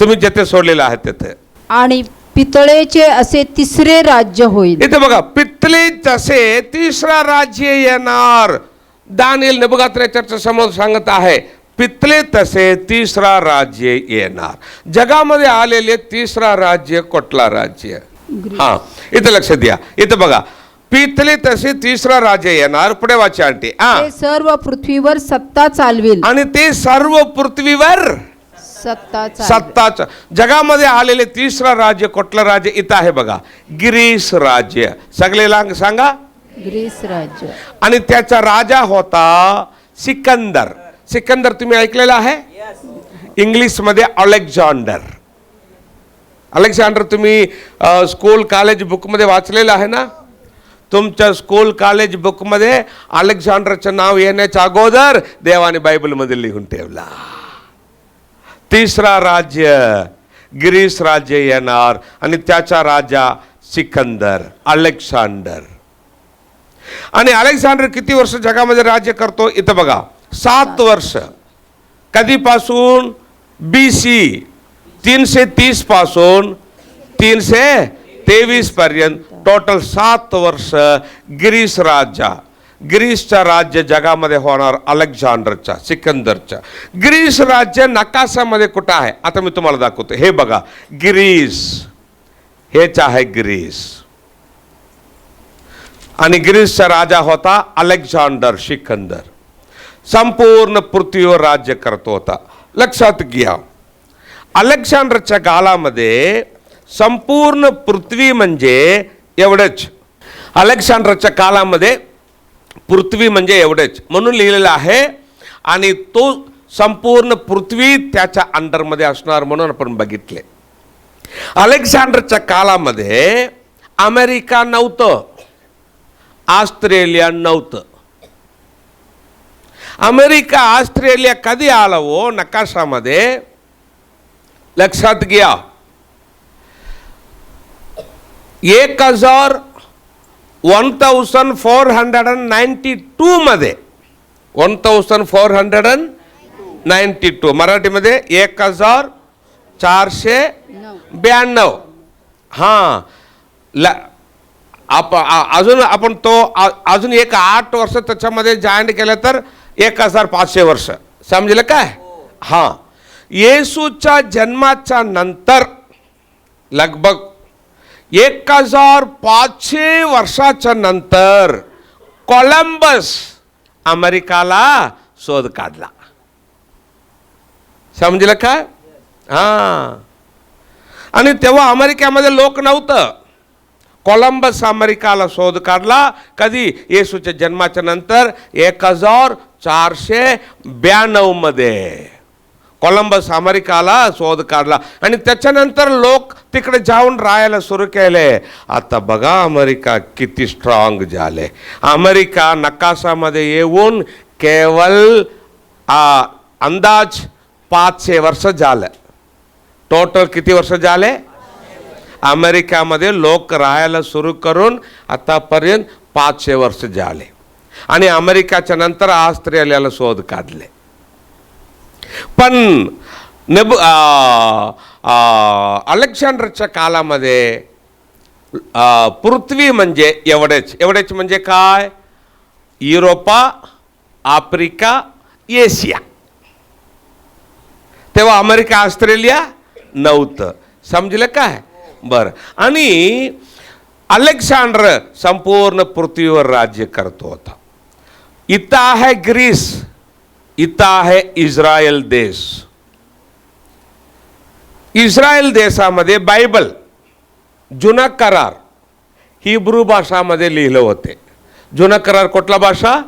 तुम्ही जेथे सोडलेलं आहे तेथे. आणि पितळेचे असे तिसरे राज्य होईल. इथे बघा पित्तले तसे तिसरा राज्य येणार. दानियल नबगात्र्याच्या समोर सांगत आहे पित्तले तसे तिसरा राज्य येणार. जगामध्ये आलेले तिसरा राज्य कुठला राज्य? हा इथे लक्ष द्या. इथे बघा पित्तले तसे तिसरा राज्य येणार. पुढे वाचा सर्व पृथ्वीवर सत्ता चालविल. आणि ते सर्व पृथ्वीवर सत्ताच जगामध्ये आलेले तिसरा राज्य कुठलं राज्य? इथं आहे बघा. गिरीस राज्य. सगळे लांग सांगा. ग्रीस राज्य. आणि त्याचा राजा होता सिकंदर. सिकंदर तुम्ही ऐकलेला आहे? इंग्लिशमध्ये अलेक्झांडर. अलेक्झांडर तुम्ही स्कूल कॉलेज बुकमध्ये वाचलेलं आहे ना? तुमच्या स्कूल कॉलेज बुकमध्ये अलेक्झांडरचं नाव येण्याच्या अगोदर देवाने बायबलमध्ये लिहून ठेवला. तिसरा राज्य ग्रीस राज्य येणार आणि त्याचा राजा सिकंदर अलेक्झांडर. आणि अलेक्झांडर किती वर्ष जगामध्ये राज्य करतो? इथं बघा सात वर्ष. कधीपासून? बी सी तीनशे तीसपासून तीनशे तेवीस पर्यंत. टोटल सात वर्ष ग्रीस राज्य ग्रीसचा राज्य जगामध्ये होणार अलेक्झांडरच्या सिकंदरचा. ग्रीस राज्य नकाशामध्ये कुठं आहे? आता मी तुम्हाला दाखवतो. हे बघा ग्रीस. हेच आहे ग्रीस. आणि ग्रीसचा राजा होता अलेक्झांडर सिकंदर. संपूर्ण पृथ्वीवर राज्य करतो होता. लक्षात घ्या. अलेक्झांडरच्या काळामध्ये संपूर्ण पृथ्वी म्हणजे एवढंच. अलेक्झांडरच्या काळामध्ये पृथ्वी म्हणजे एवढेच म्हणून लिहिलेलं आहे. आणि तो संपूर्ण पृथ्वी त्याच्या अंडरमध्ये असणार म्हणून आपण बघितले. अलेक्झांडरच्या काळामध्ये अमेरिका नव्हतं. ऑस्ट्रेलिया नव्हतं. अमेरिका ऑस्ट्रेलिया कधी आलं हो? नकाशामध्ये. लक्षात घ्या. एक हजार one thousand four hundred and ninety टूमध्ये one thousand four hundred and ninety two मराठीमध्ये एक हजार चारशे ब्याण्णव. हां. ल आप अजून आपण तो अजून एक आठ वर्ष त्याच्यामध्ये जॉईन केलं तर एक हजार पाचशे वर्ष. समजलं काय? हां. येसूच्या जन्माच्या नंतर लगभग एक हजार पाचशे वर्षाच्या नंतर कोलंबस अमेरिकाला शोध काढला. समजलं का? हां. आणि तेव्हा अमेरिकेमध्ये लोक नव्हतं. कोलंबस अमेरिकाला शोध काढला. कधी? येसूच्या जन्माच्या नंतर एक हजार चारशे ब्याण्णवमध्ये. कोलंबस अमेरिकाला शोध काढला आणि त्याच्यानंतर लोक तिकडे जाऊन राहायला सुरू केले. आता बघा अमेरिका किती स्ट्रॉंग झाले. अमेरिका नकाशामध्ये येऊन केवळ अंदाज पाचशे वर्ष झालं. टोटल किती वर्ष झाले? अमेरिकामध्ये लोक राहायला सुरू करून आतापर्यंत पाचशे वर्ष झाले. आणि अमेरिकाच्या नंतर ऑस्ट्रेलियाला शोध काढले. पण नेब अलेक्झांडरच्या काळामध्ये पृथ्वी म्हणजे एवढेच. एवढेच म्हणजे काय? Europe Africa Asia. तेव्हा अमेरिका ऑस्ट्रेलिया नव्हतं. समजलं काय? बरं. आणि अलेक्झांडर संपूर्ण पृथ्वीवर राज्य करतो होता. इथं आहे ग्रीस. इथं आहे इस्रायल देश। इस्रायल देशामध्ये बायबल जुना करार हिब्रू भाषामध्ये लिहिलं होते. जुना करार कुठला भाषा?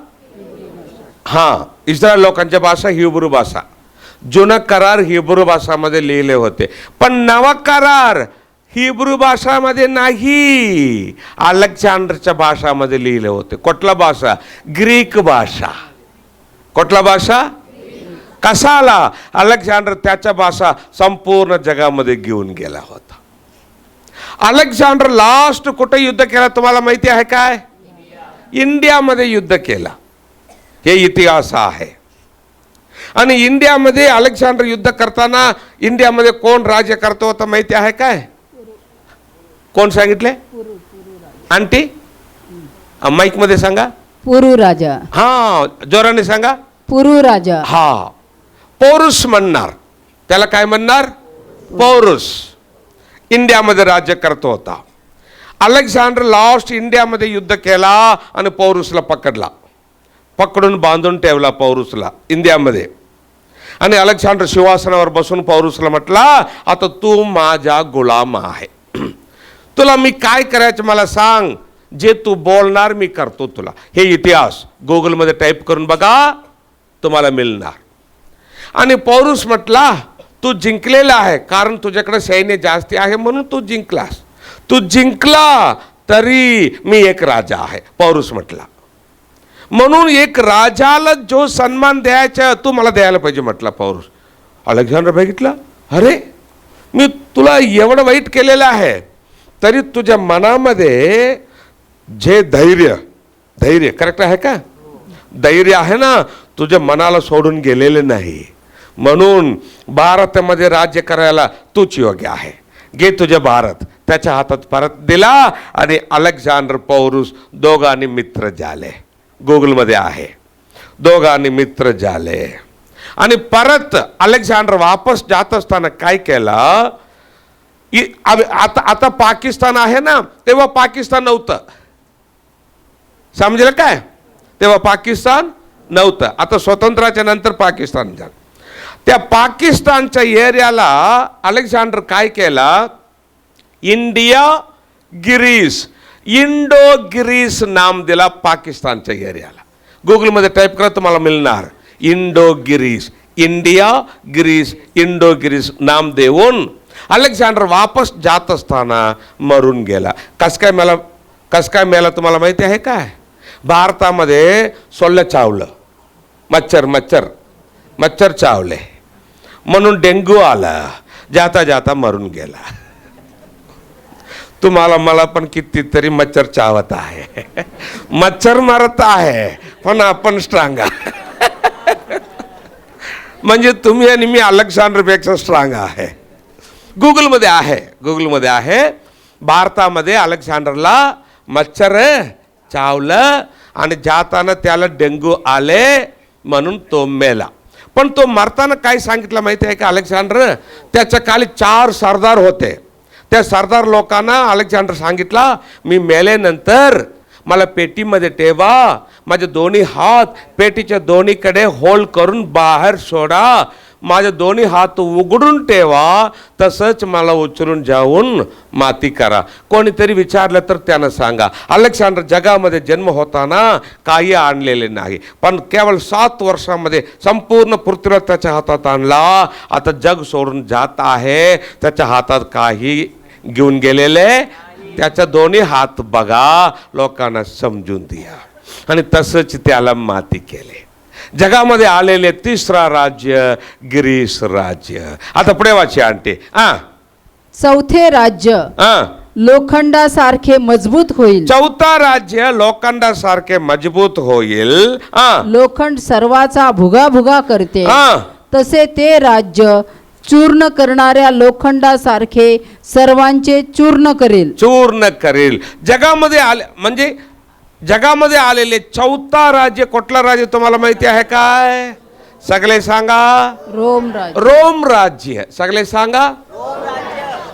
हां इस्रायल लोकांच्या भाषा हिब्रू भाषा. जुना करार हिब्रू भाषामध्ये लिहिले होते. पण नवा करार हिब्रू भाषामध्ये नाही. अलेक्झांडरच्या भाषामध्ये लिहिले होते. कुठला भाषा? ग्रीक भाषा. कुठला भाषा? कसाला? अलेक्झांडर त्याच्या भाषा संपूर्ण जगामध्ये घेऊन गेला होता. अलेक्झांडर लास्ट कुठे युद्ध केला तुम्हाला माहिती आहे काय? इंडियामध्ये युद्ध केला. हे इतिहास आहे. आणि इंडियामध्ये अलेक्झांडर युद्ध करताना इंडियामध्ये कोण राज्य करतो होता माहिती आहे काय? कोण सांगितले? आंटी? माईकमध्ये सांगा. पुरू राजा हा जोराने सांगा. पुरू राजा हा पौरुष म्हणणार. त्याला काय म्हणणार? पौरुष इंडियामध्ये राज्य करतो होता. अलेक्झांडर लास्ट इंडियामध्ये युद्ध केला आणि पौरुषला पकडला. पकडून बांधून ठेवला पौरुषला इंडियामध्ये. आणि अलेक्झांडर सिंहासनावर बसून पौरुषला म्हटला आता तू माझा गुलाम आहे. तुला मी काय करायचं मला सांग? जे तू बोलणार मी करतो तुला. हे इतिहास. गुगलमध्ये टाईप करून बघा तुम्हाला मिळणार. आणि पौरुष म्हटला तू जिंकलेला आहे कारण तुझ्याकडे सैन्य जास्ती आहे म्हणून तू जिंकलास. तू जिंकला तरी मी एक राजा आहे. पौरुष म्हटला. म्हणून एक राजाला जो सन्मान द्यायचा तो मला द्यायला पाहिजे म्हटला पौरुष. अलेक्झांडर बघितला? अरे मी तुला एवढं वाईट केलेलं आहे तरी तुझ्या मनामध्ये जे धैर्य धैर्य करेक्ट आहे का? धैर्य आहे ना तुझ्या मनाला सोडून गेलेले नाही. म्हणून भारतामध्ये राज्य करायला तूच योग्य आहे. घे तुझे भारत त्याच्या हातात परत दिला आणि अलेक्झांडर पौरुष दोघांनी मित्र झाले. गुगलमध्ये आहे. दोघांनी मित्र झाले. आणि परत अलेक्झांडर वापस जात असताना काय केलं? आता आता पाकिस्तान आहे ना तेव्हा पाकिस्तान नव्हतं. समजलं काय? तेव्हा पाकिस्तान नव्हतं. आता स्वतंत्राच्या नंतर पाकिस्तान झालं. त्या पाकिस्तानच्या एरियाला अलेक्झांडर काय केला? इंडिया गिरीस इंडो गिरीस नाम दिला पाकिस्तानच्या एरियाला. गुगलमध्ये टाईप करा तुम्हाला मिळणार. Indo Greece India Greece Indo Greece नाम देऊन अलेक्झांडर वापस जात असताना मरून गेला. कस काय मला कस काय मेला तुम्हाला माहिती आहे काय? भारतामध्ये सोल्लं चावलं. मच्छर मच्छर मच्छर चावले. म्हणून डेंग्यू आला. जाता जाता मरून गेला. तुम्हाला मला पण कितीतरी मच्छर चावत आहे. मच्छर मारत आहे पण आपण स्ट्रांग आहे म्हणजे तुम्ही आणि मी अलेक्झांडरपेक्षा स्ट्रांग आहे. गुगलमध्ये आहे गुगलमध्ये आहे. भारतामध्ये अलेक्झांडरला मच्छर चावलं आणि जाताना त्याला डेंग्यू आले म्हणून तो मेला. पण तो मरताना काय सांगितलं माहिती आहे का अलेक्झांडर? त्याच्याखाली चार सरदार होते. त्या सरदार लोकांना अलेक्झांडर सांगितला मी मेल्यानंतर मला पेटीमध्ये ठेवा माझे दोन्ही हात पेटीच्या दोन्हीकडे होल्ड करून बाहेर सोडा माझे दोन्ही हात उघडून ठेवा तसंच मला उचलून जाऊन माती करा. कोणीतरी विचारलं तर त्यानं सांगा अलेक्झांडर जगामध्ये जन्म होताना काही आणलेले नाही पण केवळ सात वर्षामध्ये संपूर्ण पृथ्वीला त्याच्या हातात आणला. आता जग सोडून जात आहे त्याच्या हातात काही घेऊन गेलेले त्याच्या दोन्ही हात बघा लोकांना समजून द्या. आणि तसंच त्याला माती केले. जगामध्ये आलेले तिसरा राज्य गिरीश राज्य. आता पुढे वाची आणते हा चौथे राज्य हा लोखंडासारखे मजबूत होईल. चौथा राज्य लोखंडासारखे मजबूत होईल. हा लोखंड सर्वाचा भुगा भुगा करते. हा तसे ते राज्य चूर्ण करणाऱ्या लोखंडासारखे सर्वांचे चूर्ण करेल. चूर्ण करेल. जगामध्ये आले म्हणजे जगामध्ये आलेले चौथा राज्य कुठला राज्य तुम्हाला माहिती आहे काय? सगळे सांगा. रोम राज्य. रोम राज्य. सगळे सांगा.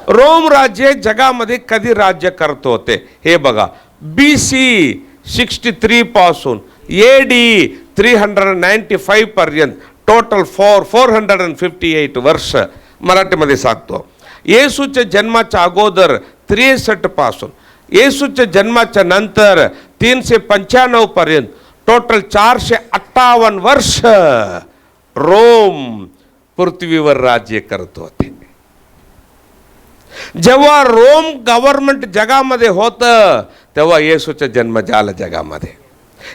रोम राज्य जगामध्ये कधी राज्य करत होते? हे बघा. बी सी सिक्स्टी थ्री पासून A D three hundred ninety five पर्यंत total four four hundred and fifty eight वर्ष मराठीमध्ये सांगतो. येसूच्या जन्माच्या अगोदर त्रेसष्टपासून येसूच्या जन्माच्या नंतर तीनशे पंच्याण्णव पर्यंत. टोटल चारशे अठ्ठावन्न वर्ष रोम पृथ्वीवर राज्य करत होते. जेव्हा रोम गव्हर्नमेंट जगामध्ये होतं तेव्हा येसूचा जन्म झाला जगामध्ये.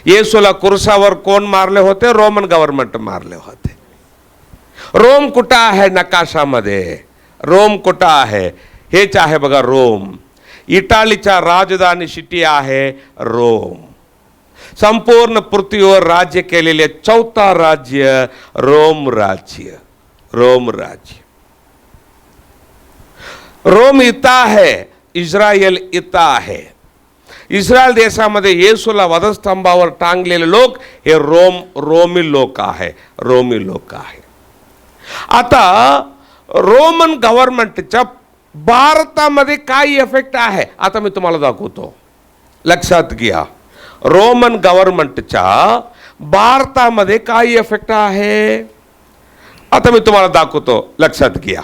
येसूला कुरसावर कोण मारले होते? रोमन गव्हर्नमेंट मारले होते. रोम कुठं आहे नकाशामध्ये? रोम कुठं आहे? हेच आहे बघा रोम. इटालीच्या राजधानी सिटी आहे रोम संपूर्ण पृथ्वीवर राज्य केलेले चौथा राज्य रोम राज्य रोम राज्य रोम इथं आहे इस्रायल इथं आहे इस्रायल देशामध्ये येसूला वधस्तंभावर टांगलेले लोक हे रोम रोमी लोक आहे रोमी लोक आहे आता रोमन गव्हर्नमेंटच्या भारतामध्ये काय इफेक्ट आहे. आता मी तुम्हाला दाखवतो. लक्षात घ्या. रोमन गव्हर्नमेंटच्या भारतामध्ये काय इफेक्ट आहे. आता मी तुम्हाला दाखवतो. लक्षात घ्या.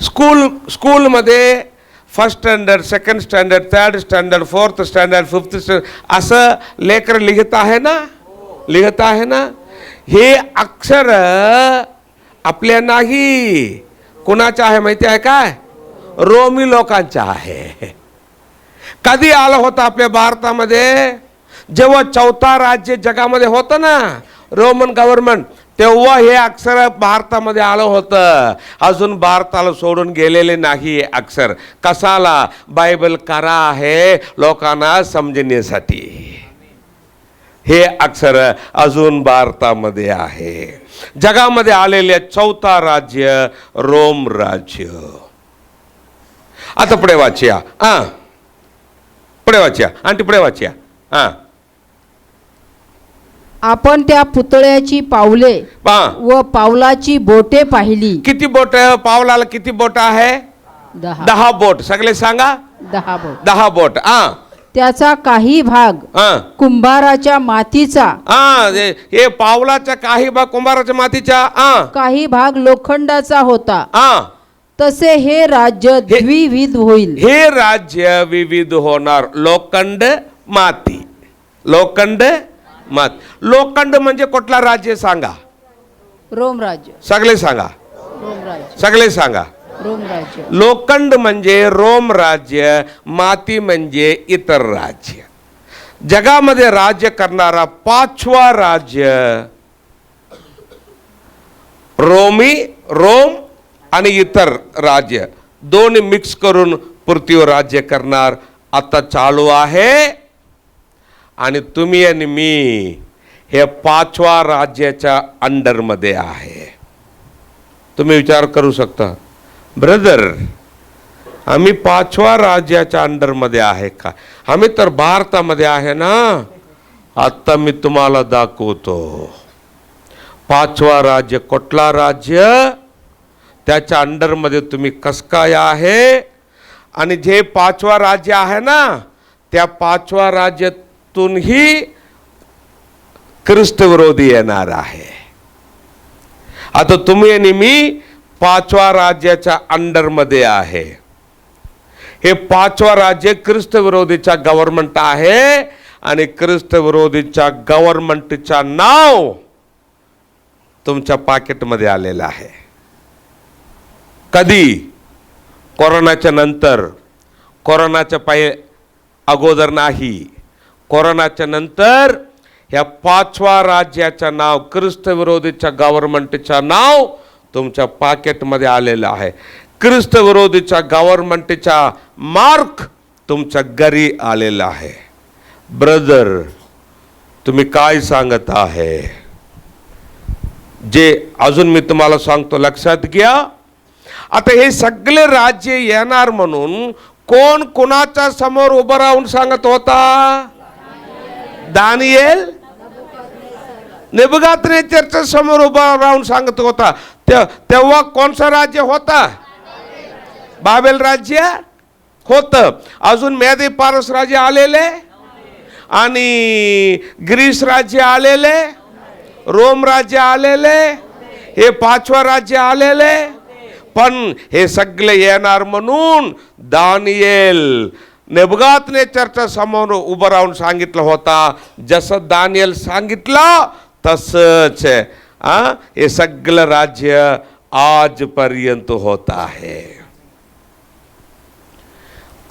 स्कूल स्कूलमध्ये first standard second standard third standard fourth standard fifth standard असं लेकर लिहित आहे ना? लिहित आहे ना? हे अक्षर आपल्या नाही. कुणाचं आहे माहिती आहे काय? रोमी लोकांचं आहे. कधी आलं होतं आपल्या भारतामध्ये? जेव्हा चौथा राज्य जगामध्ये होतं ना रोमन गव्हर्नमेंट तेव्हा हे अक्षर भारतामध्ये आलं होतं. अजून भारताला सोडून गेलेले नाही अक्षर. कसाला बायबल करा आहे लोकांना समजण्यासाठी. हे अक्षर अजून भारतामध्ये आहे. जगामध्ये आलेले चौथा राज्य रोम राज्य. आता पुढे वाचूया हा. पुढे वाचूया आणि पुढे वाचूया हा. आपण त्या पुतळ्याची पावले व पावलाची बोटे पाहिली. किती बोट? पावलाला किती बोट आहे? दहा. दहा बोट. सगळे सांगा. दहा बोट. दहा बोट. हा. त्याचा काही भाग हा. कुंभाराच्या मातीचा हा हे हे पावलाच्या काही बा कुंभाराच्या मातीच्या हा. काही भाग लोखंडाचा होता. हा. तसे हे राज्य द्विविध होईल. हे राज्य विविध होणार. लोखंड माती. लोखंड मात. लोखंड म्हणजे कुठला राज्य सांगा? रोम राज्य. सगळे सांगा. रोम राज्य. सगळे सांगा. लोखंड म्हणजे रोम राज्य माती म्हणजे इतर राज्य. जगामध्ये राज्य करणारा पाचवा राज्य रोमी रोम आणि इतर राज्य. दोन्ही मिक्स करून पृथ्वीवर राज्य करणार. आता चालू आहे. आणि तुम्ही आणि मी हे पाचवा राज्याच्या अंडरमध्ये आहे. तुम्ही विचार करू शकता. ब्रदर आम्ही पाचवा राज्याच्या अंडरमध्ये आहे का? आम्ही तर भारतामध्ये आहे ना? आत्ता मी तुम्हाला दाखवतो. पाचवा राज्य कुठला राज्य? त्याच्या अंडरमध्ये तुम्ही कस काय आहे? आणि जे पाचवा राज्य आहे ना त्या पाचवा राज्यातूनही ख्रिस्तविरोधी येणार आहे. आता तुम्ही आणि मी पाचवा राज्याच्या अंडरमध्ये आहे. हे पाचवा राज्य ख्रिस्तविरोधीच्या गव्हर्नमेंट आहे आणि ख्रिस्त विरोधीच्या गव्हर्नमेंटच्या नाव तुमच्या पाकिटमध्ये आलेलं आहे. कधी? कोरोनाच्या नंतर. कोरोनाच्या पाय अगोदर नाही. कोरोनाच्या नंतर ह्या पाचवा राज्याचं नाव ख्रिस्त विरोधीच्या गव्हर्नमेंटचं नाव तुमच्या पाकेटमध्ये आलेलं आहे. ख्रिस्तविरोधीच्या गव्हर्नमेंटच्या गव्हर्नमेंटचा मार्क तुमच्या घरी आलेला आहे. ब्रदर तुम्ही काय सांगत आहे? जे अजून मी तुम्हाला सांगतो लक्षात घ्या. आता हे सगळे राज्य येणार म्हणून कोण कोणाच्या समोर उभं राहून सांगत होता? दानियल? नेबुगात्रेच्या समोर उभा राहून सांगत होता ते- तेव्हा कोणचं राज्य होता? बाबेल राज्य होत. अजून मेदे पारस राज्य आलेले? आणि ग्रीस राज्य आलेले? रोम राज्य आलेले? हे पाचवा राज्य आलेले? पण हे सगळे येणार म्हणून दानियल नेबगातने चर्चा समोर उभं राहून सांगितलं होता. जसं दानियल सांगितलं तसंच आ? हे सगळं राज्य आजपर्यंत होत आहे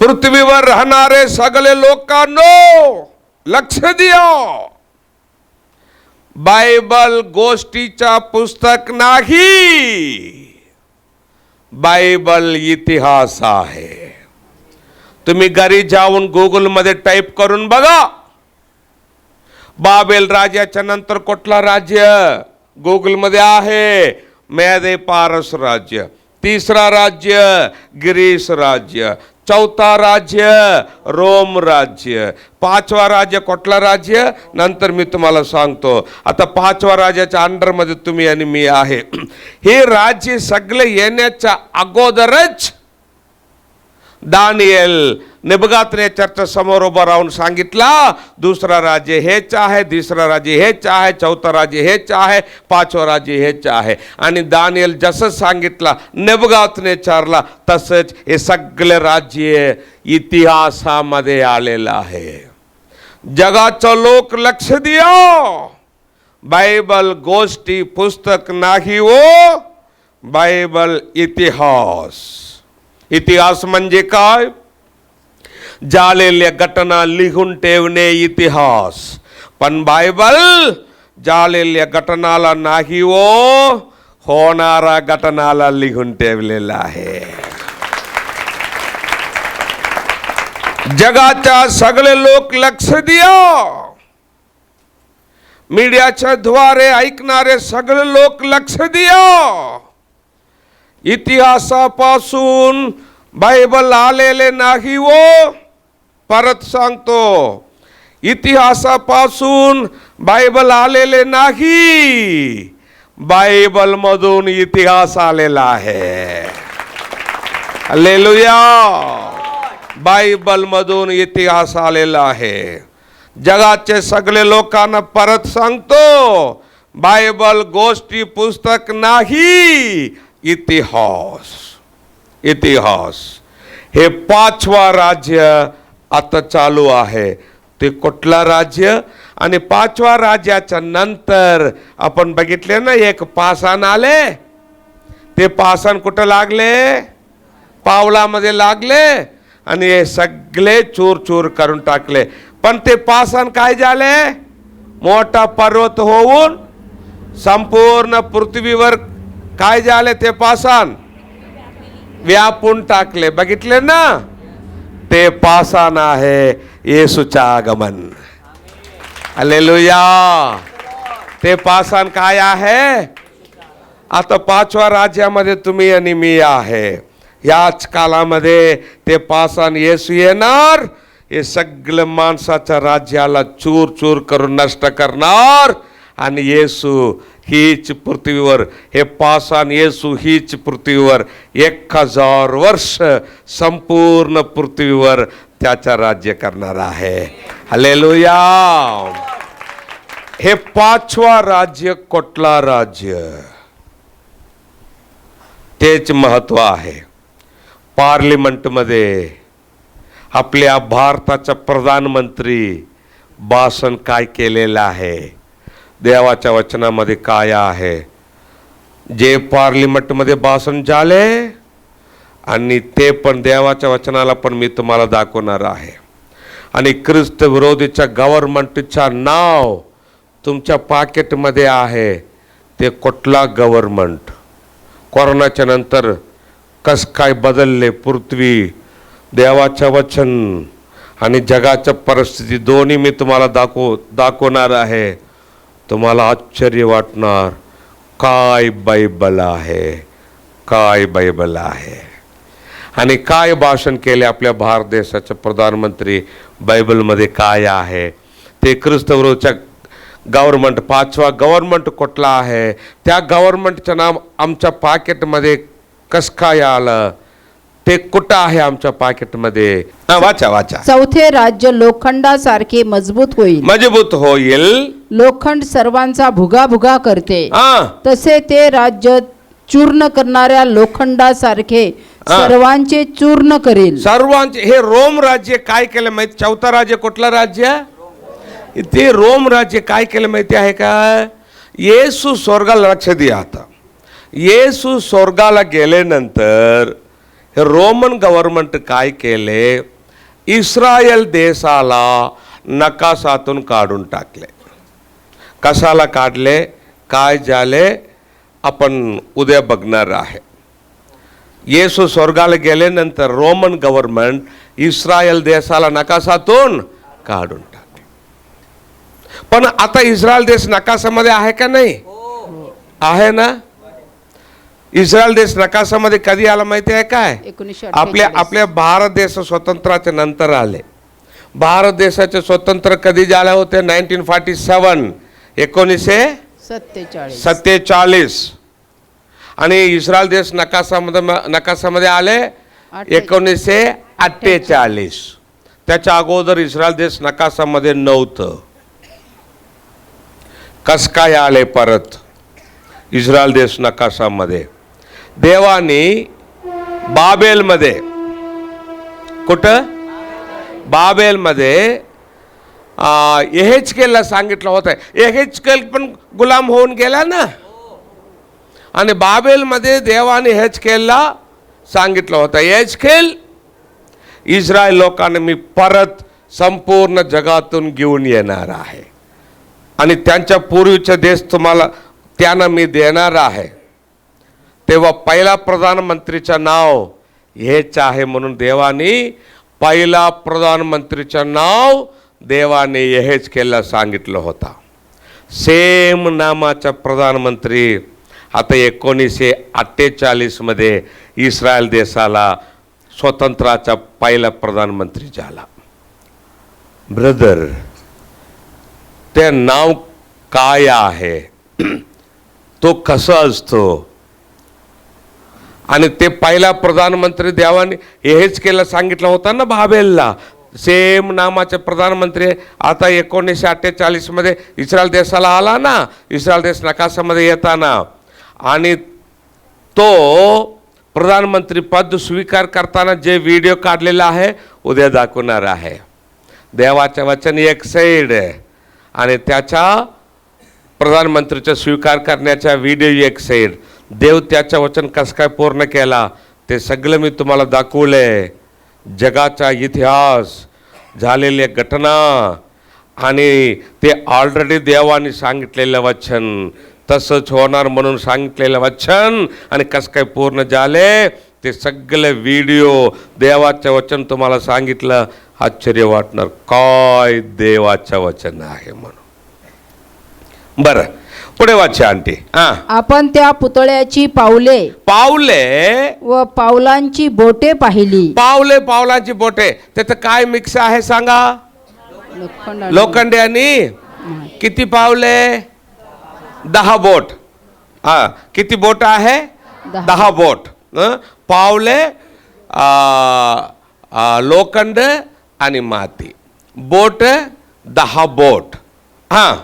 पृथ्वीवर राहणारे सगळे लोकांनो लक्ष द्या। बायबल गोष्टीचा पुस्तक नाही। बायबल इतिहास आहे। तुम्ही घरी जाऊन गुगलमध्ये टाईप करून बघा। बाबेल राजाच्या नंतर कुठला राज्य? गुगलमध्ये आहे. मॅदे पारस राज्य. तिसरा राज्य ग्रीस राज्य. चौथा राज्य रोम राज्य. पाचवा राज्य कुठला राज्य? नंतर मी तुम्हाला सांगतो. आता पाचवा राज्याच्या अंडरमध्ये तुम्ही आणि मी आहे. हे राज्य सगळे येण्याच्या अगोदरच दानियल नेबगात्रेच्या समोर उभं राहून सांगितला दुसरा राज्य हेच आहे तिसरं राज्य हेच आहे चौथा राज्य हेच आहे पाचवं राज्य हेच आहे. आणि दानियल जसं सांगितला नेबगातने चारला तसंच हे सगळे राज्य इतिहासामध्ये आलेलं आहे. जगाचं लोक लक्ष द्या. बायबल गोष्टी पुस्तक नाही ओ बायबल इतिहास. इतिहास म्हणजे काय? झालेल्या घटना लिहून ठेवणे इतिहास पण बायबल झालेल्या घटनाला नाही ओ होणारा घटनाला लिहून ठेवलेला आहे जगाच्या सगळे लोक लक्ष द्या मीडियाच्या द्वारे ऐकणारे सगळे लोक लक्ष द्या इतिहासापासून बायबल आलेले नाही वो परत सांगतो, इतिहासापासून बायबल आलेले नाही. बायबलमधून इतिहास आलेला आहे. हालेलुया बायबलमधून इतिहास आलेला आहे. जगाचे सगळे लोकांना परत सांगतो, बायबल गोष्टी पुस्तक नाही, इतिहास. इतिहास. हे पाचवा राज्य आता चालू आहे. ते कुठला राज्य? आणि पाचवा राज्याच्या नंतर आपण बघितले ना एक पासान आले. ते पासन कुठं लागले? पावलामध्ये लागले. आणि हे सगळे चूर चूर करून टाकले. पण ते पासन काय झाले? मोठा पर्वत होऊन संपूर्ण पृथ्वीवर काय झाले ते पासान व्यापून टाकले. बघितले ना? ते पासान आहे येसूच्या आगमन. अलेलुया ते पासान काय आहे? आता पाचव्या राज्यामध्ये तुम्ही आणि मी आहे. याच कालामध्ये ते पासान येसू येणार. हे सगळं माणसाच्या राज्याला चूर चूर करून नष्ट करणार. आणि येसू हीच पृथ्वीवर हे पासान येसू हीच पृथ्वीवर. एक हजार वर्ष संपूर्ण पृथ्वीवर त्याचा राज्य करणार आहे. हलेलुया हे पाचवा राज्य कोटला राज्य? तेच महत्त्व आहे. पार्लिमेंटमध्ये आपल्या भारताचा प्रधानमंत्री भाषण काय केलेलं आहे? देवाच्या वचनामध्ये काय आहे. जे पार्लिमेंटमध्ये भाषण झाले आणि ते पण देवाच्या वचनाला पण मी तुम्हाला दाखवणार आहे. आणि ख्रिस्त विरोधीच्या गव्हर्नमेंटचा नाव तुमच्या पाकेटमध्ये आहे ते कुठला गव्हर्नमेंट? कोरोनाच्या नंतर कस काय बदलले पृथ्वी? देवाचं वचन आणि जगाच्या परिस्थिती दोन्ही मी तुम्हाला दाखव दाखवणार आहे. तुम्हाला आश्चर्य वाटणार काय बायबल आहे काय बायबल आहे. आणि काय भाषण केले आपल्या भारत देशाचे प्रधानमंत्री बायबलमध्ये काय आहे? ते ख्रिस्तविरोधच्या गव्हर्नमेंट पाचवा गव्हर्नमेंट कुठला आहे? त्या गव्हर्नमेंटचं नाम आमच्या पाकेटमध्ये कस काय आलं? ते कुठं आहे आमच्या पाकेटमध्ये? हा, वाचा वाचा. चौथे राज्य लोखंडासारखे मजबूत होईल. मजबूत होईल. लोखंड सर्वांचा भुगाभुगा करते. हा. तसे ते राज्य चूर्ण करणाऱ्या लोखंडासारखे हा. सर्वांचे चूर्ण करेल. सर्वांचे हे रोम राज्य काय केलं माहिती? चौथा राज्य कुठलं राज्य? ते रोम राज्य काय केलं माहिती आहे का? येसू स्वर्गाला लक्ष द्या आता. येसू स्वर्गाला गेल्यानंतर हे रोमन गव्हर्नमेंट काय केले? इस्रायल देशाला नकाशातून काढून टाकले. कशाला काढले? काय झाले? आपण उद्या बघणार आहे. येसू स्वर्गाला गेल्यानंतर रोमन गव्हर्नमेंट इस्रायल देशाला नकाशातून काढून टाकले. पण आता इस्रायल देश नकाशामध्ये आहे का नाही? आहे ना? इस्रायल देश नकाशामध्ये कधी आला माहिती आहे काय? आपल्या. आपल्या भारत देश स्वतंत्राच्या नंतर आले. भारत देशाचे स्वतंत्र कधी झाले होते? नाईन्टीन फॉर्टी सेवन एकोणीसशे सत्तेचाळीस. सत्तेचाळीस. आणि इस्रायल देश नकाशामध्ये नकाशामध्ये आले? एकोणीसशे अठ्ठेचाळीस. त्याच्या अगोदर इस्रायल देश नकाशामध्ये नव्हतं. कस काय आले परत? इस्रायल देश नकाशामध्ये. देवाने बाबेलमध्ये कुठं? बाबेलमध्ये एहेचकेलला सांगितलं होतं एहेचकेल पण गुलाम होऊन गेला ना? आणि बाबेलमध्ये देवाने हेचकेलला सांगितलं होतं हेचकेल इस्रायल लोकांना मी परत संपूर्ण जगातून घेऊन येणार आहे. आणि त्यांच्या पूर्वीचा देश तुम्हाला त्यांना मी देणार आहे. तेव्हा पहिला प्रधानमंत्रीचं नाव हेच आहे म्हणून देवानी पहिला प्रधानमंत्रीचं नाव देवाने हेच केलं सांगितलं होता. सेम नामाचा प्रधानमंत्री आता एकोणीसशे अठ्ठेचाळीसमध्ये इस्रायल देशाला स्वतंत्राचा पहिला प्रधानमंत्री झाला. ब्रदर ते नाव काय आहे? तो कसं असतो? आणि ते पहिला प्रधानमंत्री देवाने हेच केलं सांगितलं होतं ना भाबेलला सेम नामाचे प्रधानमंत्री आता एकोणीसशे अठ्ठेचाळीसमध्ये इस्रायल देशाला आला ना इस्रायल देश नकाशामध्ये येताना. आणि तो प्रधानमंत्री पद स्वीकार करताना जे व्हिडिओ काढलेला आहे उद्या दाखवणार आहे. देवाचे वचन एक साईड आहे. आणि त्याच्या प्रधानमंत्रीचा स्वीकार करण्याचा व्हिडिओ एक साईड देव त्याचं वचन कसं काय पूर्ण केला? ते सगळं मी तुम्हाला दाखवले. जगाचा इतिहास झालेल्या घटना आणि ते ऑलरेडी देवाने सांगितलेलं वचन. तसंच होणार म्हणून सांगितलेलं वचन आणि कसं काय पूर्ण झाले? ते सगळे व्हिडिओ देवाचं वचन तुम्हाला सांगितलं. आश्चर्य वाटणार. काय देवाचं वचन आहे म्हणून. बरं. पुढे वाचा आंटी. हा. आपण त्या पुतळ्याची पावले पावले? व पावलांची बोटे पाहिली. पावले पावलाची बोटे. त्याचं काय मिक्स आहे सांगा? लोखंड आणि- लोखंडे आणि किती पावले? दहा बोट. हा किती बोट आहे? दहा. बोट. हं? पावले लोखंड आणि माती. बोट दहा बोट. हा.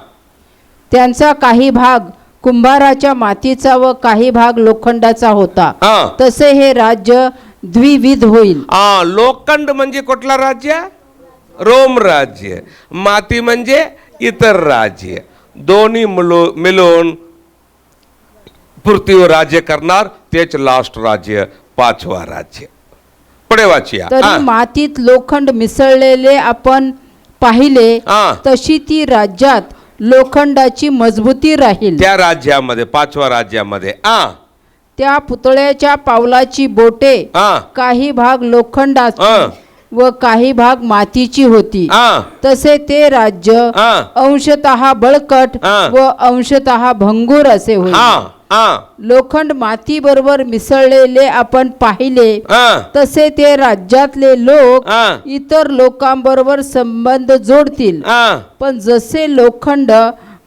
त्यांचा काही भाग कुंभाराच्या मातीचा व काही भाग लोखंडाचा होता. हा. तसे हे राज्य द्विविध होईल. लोखंड म्हणजे कुठला राज्य? रोम राज्य. माती म्हणजे इतर राज्य. दोन्ही मिळू मिळून पृथ्वीवर राज्य करणार तेच लास्ट राज्य पाचवा राज्य. पुढे वाचूया. तरी हा. मातीत लोखंड मिसळलेले आपण पाहिले हा. तशी ती राज्यात लोखंडाची मजबूती राहील. त्या राज्यामध्ये पाचव्या राज्यामध्ये. हा त्या पुतळ्याच्या पावलाची बोटे हा काही भाग हा. लोखंडाची व काही भाग मातीची होती. हा तसे ते राज्य हा अंशतः बळकट हा. व अंशतः भंगूर असे होईल. हा हा. लोखंड माती बरोबर मिसळलेले आपण पाहिले. तसे ते राज्यातले लोक. इतर लोकांबरोबर संबंध जोडतील. पण जसे लोखंड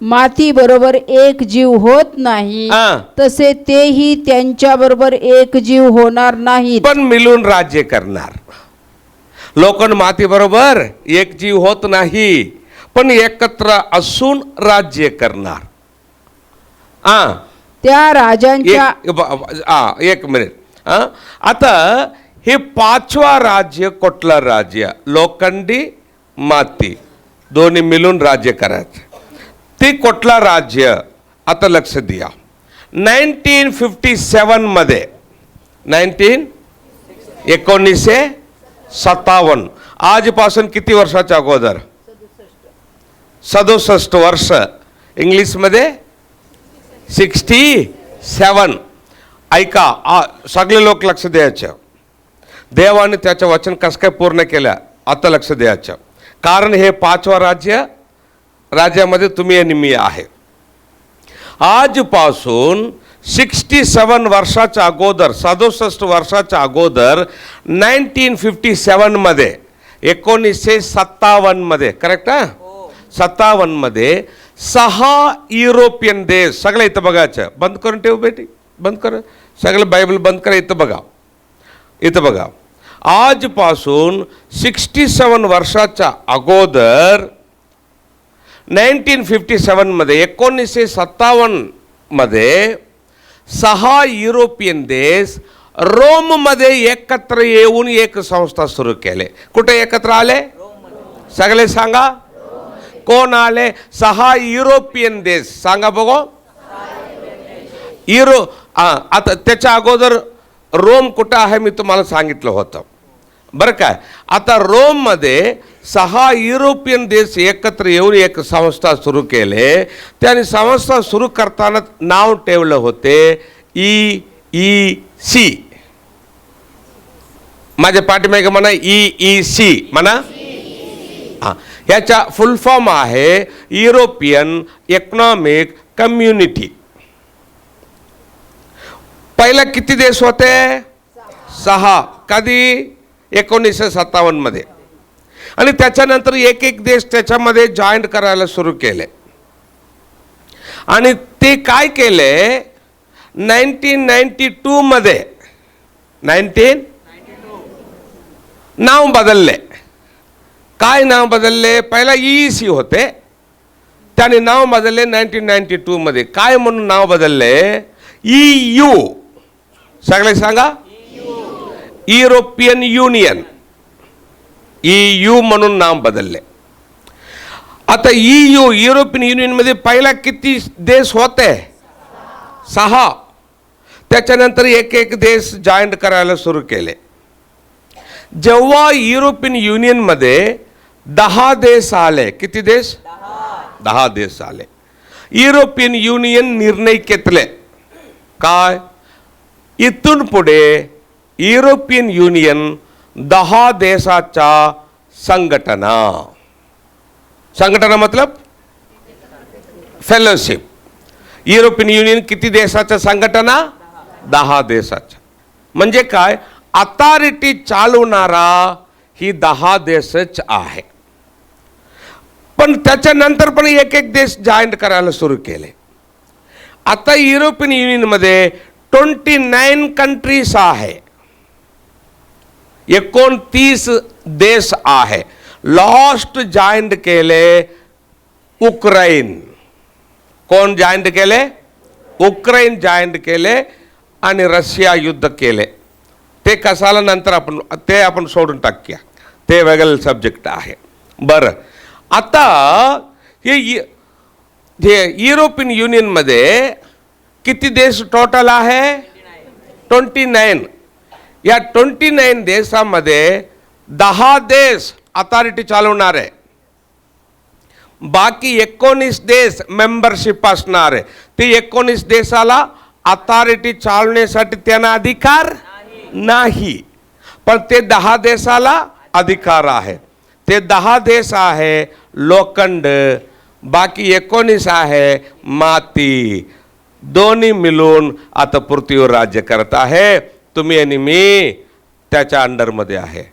माती बरोबर एक जीव होत नाही. तसे तेही त्यांच्या बरोबर एक जीव होणार नाहीत. पण मिळून राज्य करणार. लोखंड माती बरोबर एक जीव होत नाही पण एकत्र असून राज्य करणार. हा. त्या राजांच्या एक एक मिनिट. आता हे पाचवा राज्य कुठलं राज्य? लोखंडी माती. दोन्ही मिळून राज्य करायचं. ते कुठला राज्य? आता लक्ष द्या. नाईन्टीन फिफ्टी सेवनमध्ये नाईन्टीन एकोणीसशे सत्तावन्न आजपासून किती वर्षाच्या अगोदर? सदुसष्ट वर्ष. इंग्लिशमध्ये? Sixty seven. ऐका सगळे लोक लक्ष द्यायचं. देवाने त्याचं वचन कसं काय पूर्ण केलं? आता लक्ष द्यायचं. कारण हे पाचवा राज्य राज्यामध्ये तुम्ही आणि मी आहे. आजपासून सिक्स्टी सेवन वर्षाच्या अगोदर सदुसष्ट वर्षाच्या अगोदर नाईन्टीन फिफ्टी सेवनमध्ये एकोणीसशे सत्तावन्नमध्ये करेक्ट हा. सत्तावन्नमध्ये सहा युरोपियन देश सगळं इथं बघायचं बंद करून ठेव बेटी बंद कर. सगळं बायबल बंद करा इथं बघा. इथं बघा. आजपासून सिक्स्टी सेवन वर्षाच्या अगोदर नाईन्टीन फिफ्टी सेवनमध्ये एकोणीसशे सत्तावन्नमध्ये सहा युरोपियन देश रोममध्ये एकत्र येऊन एक संस्था सुरू केले. कुठे एकत्र आले? सगळे सांगा. कोण आले सहा युरोपियन देश. सांगा बघो. युरो आता त्याच्या अगोदर रोम कुठं आहे मी तुम्हाला सांगितलं होतं. बरं काय आता रोममध्ये सहा युरोपियन देश एकत्र येऊन एक संस्था सुरू केले. त्याने संस्था सुरू करताना नाव ठेवलं होते ई ई सी. माझ्या पाठीमागे म्हणा ई ई सी. म्हणा? हा. याचा फुल फॉर्म आहे युरोपियन इकॉनॉमिक कम्युनिटी पहिला किती देश होते? सहा. कधी? एकोणीसशे सत्तावन्नमध्ये आणि त्याच्यानंतर एक एक देश त्याच्यामध्ये जॉईंट करायला सुरू केले. आणि ते काय केले? नाईन्टीन नाईन्टी टूमध्ये नाईन्टीन? नाव बदलले. काय नाव बदलले? पहिला ई सी होते. त्याने नाव बदलले नाईन्टीन नाईन्टी टूमध्ये काय म्हणून नाव बदलले? ई यू सगळे सांगा. युरोपियन युनियन ई यू म्हणून नाव बदलले. आता ई यू युरोपियन युनियनमध्ये पहिला किती देश होते? सहा. त्याच्यानंतर एक एक देश जॉईंट करायला सुरू केले. जेव्हा युरोपियन युनियनमध्ये दहा देश आले. किती देश? दहा देश आले. युरोपियन युनियन निर्णय घेतले. काय? इथून पुढे युरोपियन युनियन दहा देशाच्या संघटना. संघटना मतलब? फेलोशिप युरोपियन युनियन किती देशाच्या संघटना? दहा देशाच्या. म्हणजे काय? अथॉरिटी चालवणारा ही दहा देशच आहे. पण त्याच्यानंतर पण एक एक देश जॉईंट करायला सुरू केले. आता युरोपियन युनियनमध्ये ट्वेंटी नाईन कंट्रीज आहे. एकोणतीस देश आहे. लॉस्ट जॉईंट केले उक्रेन कोण जॉईंट केले? उक्रेन जॉईंट केले आणि रशिया युद्ध केले. ते कसाला नंतर आपण ते आपण सोडून टाकूया. ते वेगळं सब्जेक्ट आहे. बरं. आता हे हे युरोपियन युनियनमध्ये किती देश टोटल आहे? ट्वेंटी नाईन या ट्वेंटी नाईन देशामध्ये दहा देश अथॉरिटी चालवणार आहे. बाकी एकोणीस देश मेंबरशिप असणार आहे. ते एकोणीस देशाला अथॉरिटी चालवण्यासाठी त्यांना अधिकार नाही. पण ते दहा देशाला अधिकार आहे. ते दहा देश आहे लोखंड बाकी एकोणीस आहे माती. दोन्ही मिळून आता पृथ्वीवर राज्य करत आहे. तुम्ही आणि मी त्याच्या अंडरमध्ये आहे.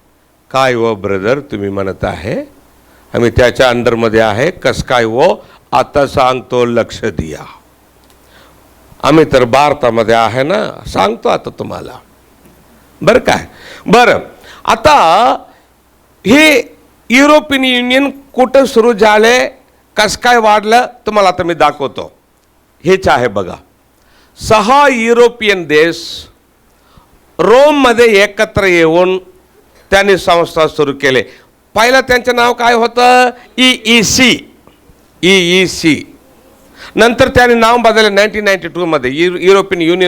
काय हो, व ब्रदर तुम्ही म्हणत आहे. आम्ही त्याच्या अंडरमध्ये आहे. कस काय वो आता सांगतो लक्ष द्या. आम्ही तर भारतामध्ये आहे ना? सांगतो आता तुम्हाला. बरं काय? बरं. आता हे युरोपियन युनियन कुठं सुरू झाले कस काय वाढलं तुम्हाला आता मी दाखवतो. हेच आहे बघा. सहा युरोपियन देश रोममध्ये एकत्र येऊन त्यांनी संस्था सुरू केले. पहिलं त्यांचं नाव काय होतं? E E C E E C नंतर त्याने नाव बदलले नाईन्टीन नाईन्टी टूमध्ये. European Union